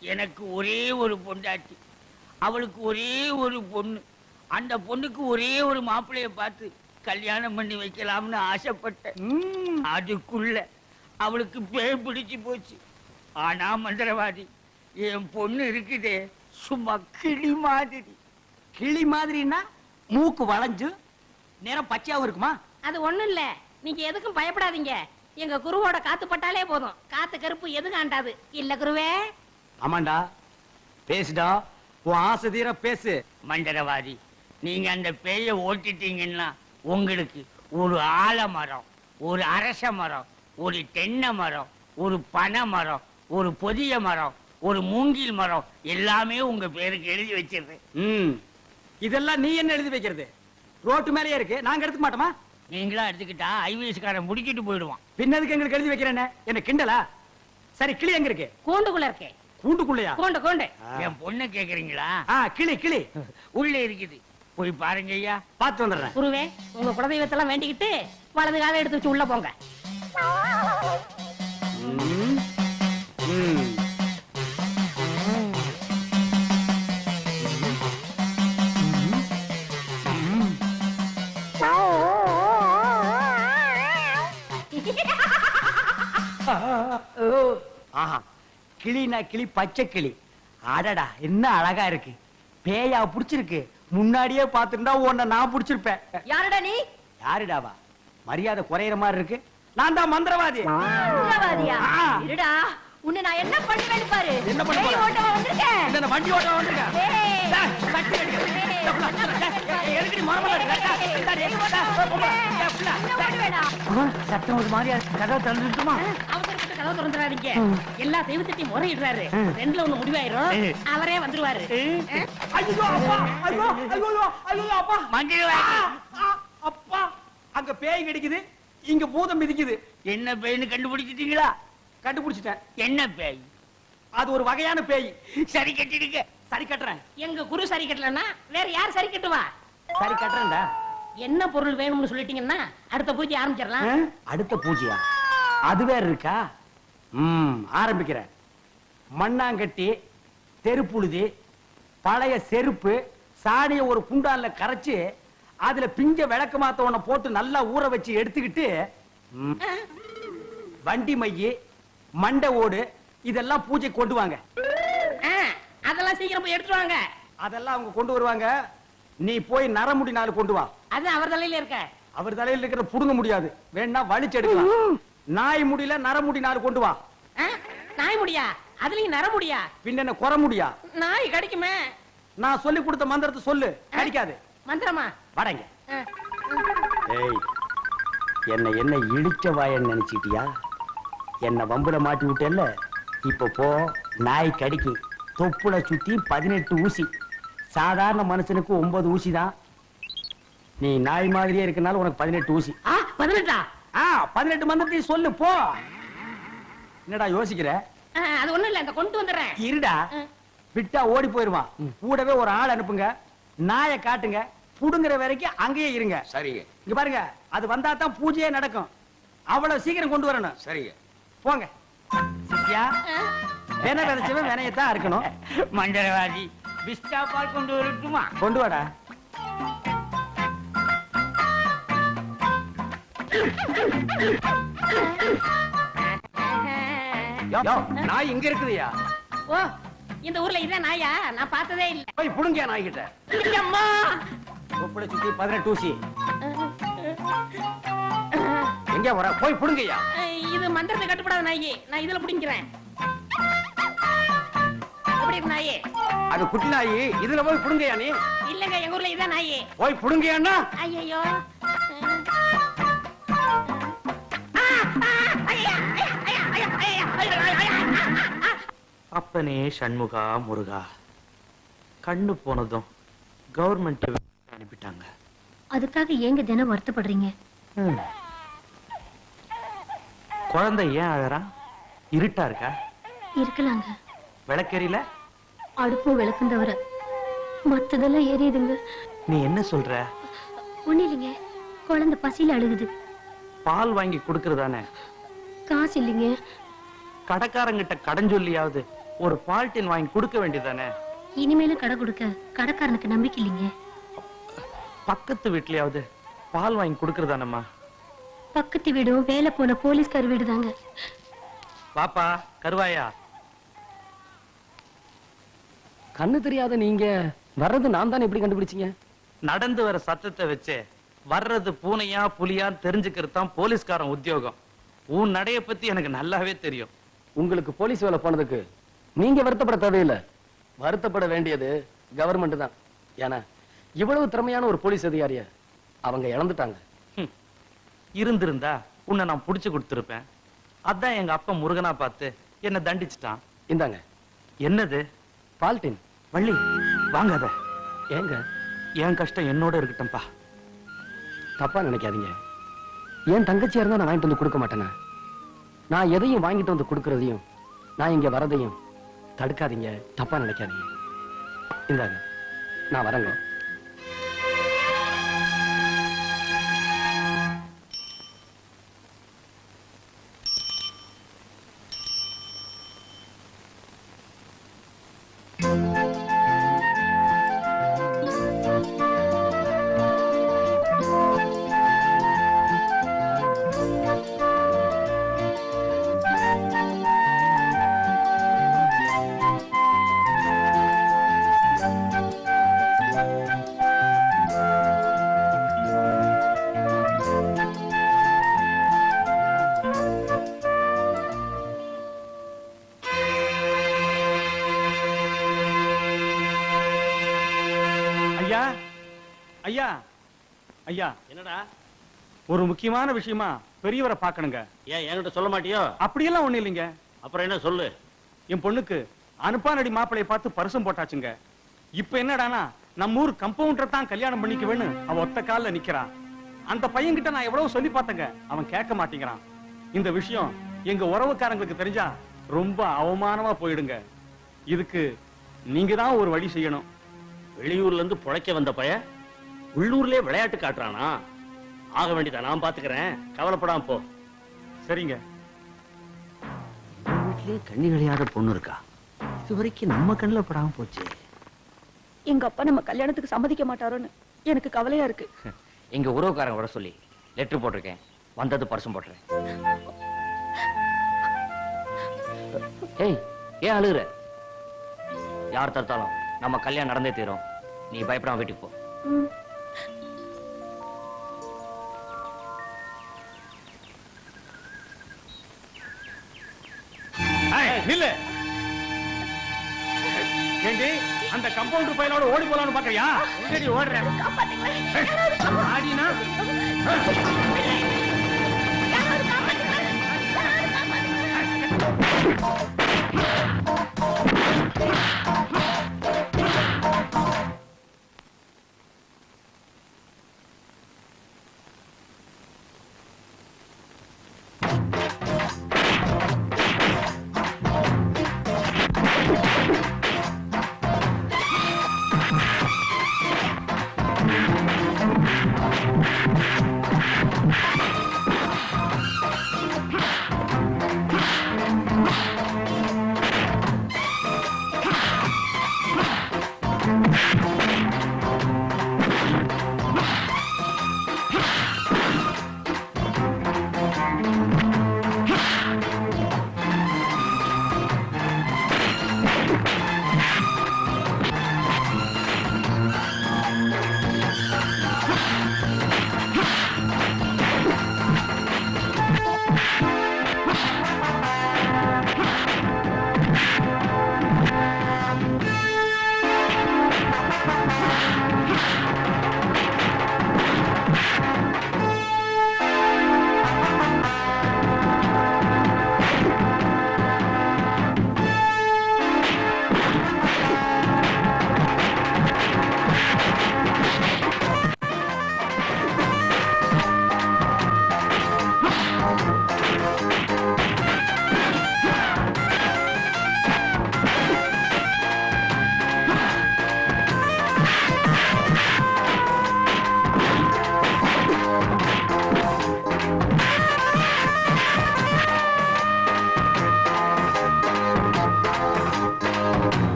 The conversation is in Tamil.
எனக்கு ஒரே ஒரு பொண்டாட்டி. அவளுக்கு ஒரே ஒரு பொண்ணு. அந்த பொண்ணுக்கு ஒரே ஒரு மாப்பிள்ளைய பார்த்து கல்யாணம் பண்ணி வைக்கலாம்னு ஆசைப்பட்டேன். ம், அதுக்குள்ள அவளுக்கு பேய் பிடிச்சு போச்சு. ஆனா மந்திரவாதி என் பொண்ணு இருக்குதே சும்மா கிளி மாதிரி. கிளி மாதிரின்னா மூக்கு வளைஞ்சு நேரம் பச்சையாவும் இருக்குமா? அது ஒண்ணும் இல்ல. நீங்க எதுக்கும் பயப்படாதீங்க. எங்க குருவோட காத்து பட்டாலே போதும். காத்து கருப்பு எதுவும் ஆண்டாது இல்ல குருவே. ஆமாண்டா. பேசுடா. உன் ஆசை தீர பேசு. மந்திரவாதி நீங்க அந்த பேயை ஓட்டிட்டீங்கன்னா உங்களுக்கு ஒரு ஆலமரம் ஒரு அரச மரம் ஒரு தென்னை மரம் ஒரு பனை மரம் ஒரு பொதிய மரம் ஒரு மூங்கில் மரம் எல்லாமே உங்க பேருக்கு எழுதி வச்சிருது ம். இதெல்லாம் நீ என்ன எழுதி வைக்கிறது? ரோட்டு மேலேயே இருக்கு. நாங்க எடுத்துக்க மாட்டோமா? நீங்களா எடுத்துக்கிட்டா ஐவிஎஸ்காரன் முடிக்கிட்டு போயிடுவான். பின்னதுக்கு எங்களுக்கு எழுதி வைக்கிறேன்னு? என்ன கிண்டலா? சரி கிளி எங்க இருக்கு? கூண்டுக்குள்ள இருக்கே. கூண்டுக்குள்ளையா? கூண்டு கூண்டு. என் பொண்ணை கேக்குறீங்களா? கிளி கிளி. உள்ள இருக்குது. போய் பாருங்க ஐயா. பார்த்து வந்துடுறேன். குருவே உங்க குலதெய்வத்தெல்லாம் வேண்டிக்கிட்டு வலது காலை எடுத்து வச்சு உள்ள போங்க. கிளினா கிளி பச்சை கிளி அடடா என்ன அழகா இருக்கு பேயா புடிச்சிருக்கு முன்னாடியே பார்த்திருந்தா உன்னை நான் புடிச்சிருப்பேன் யாருடா நீ யாருடாவா மரியாதை குறையிற மாதிரி இருக்கு நான் தான் மந்திரவாதி மந்திரவாதியா. இருடா உன்னை நான் என்ன பண்ணுவேன்னு பாரு என்ன பண்ண? ஓட்டவா வந்திருக்கேன் வண்டி ஓட்ட வந்திருக்கேன். டேய், அடிக்க. இருக்க? சத்தம் ஒரு மாதிரியா. கதவை திறந்துட்டுமா? அவசரப்பட்டு கதவை திறந்துடாதீங்க. எல்லா தெய்வத்திட்டையும் முறையிடுறாரு. ரெண்டுல ஒண்ணு முடிவாயிரும். அவரே வந்துருவாரு. ஐயோ, அப்பா, ஐயோ, ஐயோ, ஐயோ, அப்பா. மந்திரவாதி ஆ, அப்பா, அங்க பேய் கிடைக்குது. இங்க பூதம் மிதிக்குது. என்ன பேய்னு கண்டுபிடிச்சிட்டீங்களா? கண்டுபிடிச்சிட்டேன். என்ன பேய்? அது ஒரு வகையான பேய். சரி கட்டிடுங்க. சரி கட்டுறேன். எங்க குரு சரி கட்டலன்னா வேற யார் சரி கட்டுவா? சரி கட்டுறேன்டா. என்ன பொருள் வேணும்னு சொல்லிட்டீங்கன்னா அடுத்த பூஜை ஆரம்பிச்சிடலாம்? அடுத்த பூஜையா? அது வேற இருக்கா? ஆரம்பிக்கிறேன். மண்ணாங்கட்டி தெருப்புழுதி பழைய செருப்பு சாணிய ஒரு குண்டான்ல கரைச்சு அதுல பிஞ்ச விளக்கு மாத்த ஒண்ண போட்டு நல்லா ஊற வச்சு எடுத்துக்கிட்டு வண்டி மைய மண்டை ஓடு இதெல்லாம் பூஜை கொண்டு வாங்க. அதெல்லாம் சீக்கிரம் போய் எடுத்துட்டு வாங்க. அதெல்லாம் அவங்க கொண்டு வருவாங்க. நீ போய் நரமுடி நாள் கொண்டு வா. அது அவர் தலையில இருக்க. அவர் தலையில இருக்கிற புடுங்க முடியாது. வேணா வலிச்சு எடுக்கலாம். நாய் முடியல நரமுடி நாள் கொண்டு வா. நாய் முடியா? அதுலயும் நர முடியா? பின்ன என்ன குற முடியா? நாய் கடிக்குமே. நான் சொல்லி கொடுத்த மந்திரத்தை சொல்லு. அடிக்காது மந்திரமா? வடங்க ஏய் என்ன என்ன இழிச்ச வாயன்னு நினைச்சிட்டியா? என்ன வம்புல மாட்டி விட்டேல்ல? இப்ப போ நாய் கடிக்கு. தொப்புல சுத்தி பதினெட்டு ஊசி. சாதாரண மனுஷனுக்கு ஒன்பது ஊசி தான். நீ நாய் மாதிரியே இருக்கனால உனக்கு பதினெட்டு ஊசி. பதினெட்டா? பதினெட்டு மந்திரத்தையும் சொல்லு போ. என்னடா யோசிக்கிற? அது ஒண்ணும் இல்ல இந்த கொண்டு வந்துடுறேன். இருடா. விட்டா ஓடி போயிருவான் கூடவே ஒரு ஆள் அனுப்புங்க. நாயை காட்டுங்க. புடுங்குற வரைக்கும் அங்கேயே இருங்க. சரிங்க. இங்க பாருங்க அது வந்தா தான் பூஜையே நடக்கும். அவ்வளவு சீக்கிரம் கொண்டு வரணும். சரிங்க. போங்க. வென விதைச்சவன் வினையத்தான் இருக்கணும் மந்திரவாதி பிஸ்டா பால் கொண்டு வரட்டுமா? கொண்டு வாடா. நாய் இங்க இருக்குதுயா? ஓ இந்த ஊர்ல இதான் நாயா? நான் பார்த்ததே இல்ல. போய் புடுங்க நாய் கிட்ட அம்மா தொப்புளை சுத்தி பதினெட்டு ஊசி எங்க வர போய் புடுங்கய்யா இது மந்திரத்தை கட்டுப்படாத நாயி. நான் இதுல பிடிக்கிறேன் எப்படி இருக்கு நாயி. அது குட்டி நாய் இதுல போய் புடுங்கய்யா நீ? இல்லங்க எங்க ஊர்ல இதான் நாயி. போய் புடுங்கய்யான்னா ஐயோ அப்பனே சண்முகா முருகா. கண்ணு போனதும் கவர்மெண்ட் அனுப்பிட்டாங்க. அதுக்காக ஏங்க தினம் வருத்தப்படுறீங்க? குழந்தை ஏன் அழறா? இருட்டா இருக்கா? இருக்கலாங்க. விளக்கெரியல அடுப்பும் விளக்கும் தவிர மத்ததெல்லாம் எரியுதுங்க நீ என்ன சொல்ற? ஒண்ணு இல்லைங்க. குழந்தை பசியில அழுகுது. பால் வாங்கி கொடுக்கறதானே? காசு இல்லைங்க. கடைக்காரங்கிட்ட கடன் சொல்லியாவது ஒரு பால்டின் வாங்கி கொடுக்க வேண்டியதானே இனிமேலும் கடை கொடுக்க கடைக்காரனுக்கு நம்பிக்கை இல்லைங்க. பக்கத்து வீட்லயாவது பால் வாங்கி கொடுக்கறதானம்மா? பக்கத்து வீடும் வேலை போன போலீஸ்கார் வீடு தாங்க பாப்பா கருவாயா. கண்ணு தெரியாத நீங்க வர்றது நான் தானே எப்படி கண்டுபிடிச்சீங்க? நடந்து வர சத்தத்தை வச்சே வர்றது பூனையா புலியா தெரிஞ்சுக்கிறது தான் போலீஸ்காரன் உத்தியோகம். உன் நடைய பத்தி எனக்கு நல்லாவே தெரியும். உங்களுக்கு போலீஸ் வேலை போனதுக்கு நீங்க வருத்தப்பட தேவையில்லை வருத்தப்பட வேண்டியது கவர்மெண்ட் தான். ஏன்னா இவ்வளவு திறமையான ஒரு போலீஸ் அதிகாரிய அவங்க இழந்துட்டாங்க. இருந்திருந்தா உன்னை நான் புடிச்சு கொடுத்திருப்பேன். அதான் எங்க அப்பா முருகனா பார்த்து என்ன தண்டிச்சிட்டான். இந்தாங்க. என்னது? பால்டின் வள்ளி வாங்காத. ஏங்க? என் கஷ்டம் என்னோட இருக்கட்டும்பா. தப்பா நினைக்காதீங்க. என் தங்கச்சியா இருந்தா நான் வாங்கிட்டு வந்து கொடுக்க மாட்டேனா? நான் எதையும் வாங்கிட்டு வந்து கொடுக்கறதையும் நான் இங்க வரதையும் தடுக்காதீங்க. தப்பா நினைக்காதீங்க. இந்தாங்க நான் வரேங்க. ஐயா என்னடா? ஒரு முக்கியமான விஷயமா பெரியவரை பார்க்கணுங்க. ஏன் என்கிட்ட சொல்ல மாட்டியோ? அப்படியெல்லாம் ஒண்ணு இல்லைங்க. அப்புறம் என்ன சொல்லு? என் பொண்ணுக்கு அனுப்பானடி மாப்பிளைய பார்த்து பரிசும் போட்டாச்சுங்க. இப்ப என்னடானா நம்ம ஊர் கம்பவுண்டரை தான் கல்யாணம் பண்ணிக்குவேன்னு அவ ஒத்த கால்ல நிக்கிறான் அந்த பையன்கிட்ட நான் எவ்வளவு சொல்லி பார்த்தேங்க. அவன் கேட்க மாட்டேங்கிறான். இந்த விஷயம் எங்க உறவுக்காரங்களுக்கு தெரிஞ்சா ரொம்ப அவமானமா போயிடுங்க. இதுக்கு நீங்க தான் ஒரு வழி செய்யணும். வெளியூர்ல இருந்து புழைக்க வந்த பையன்? உள்ளூர்லயே விளையாட்டு காட்டுறானா? ஆக வேண்டியதா நான் பாத்துக்கிறேன். கவலைப்படாம போ. சரிங்க. வீட்லயே கண்ணி கழியாத பொண்ணு இருக்கா? இது வரைக்கும் நம்ம கண்ணில் படாம போச்சு. எங்க அப்பா நம்ம கல்யாணத்துக்கு சம்மதிக்க மாட்டாரோன்னு எனக்கு கவலையா இருக்கு. எங்க உறவுக்காரங்க வர சொல்லி லெட்டர் போட்டிருக்கேன். வந்தது பரிசும் போட்டுறேன். ஏய் ஏன் அழுகுற? யார் தடுத்தாலும் நம்ம கல்யாணம் நடந்தே தீரும். நீ பயப்படாம வீட்டுக்கு போ. நில்லு. ஏண்டி அந்த கம்பவுண்டர் பையனோட ஓடி போலான்னு பாக்கறியா சரி ஓடுறேன். ஆடினா? காப்பாத்துங்க.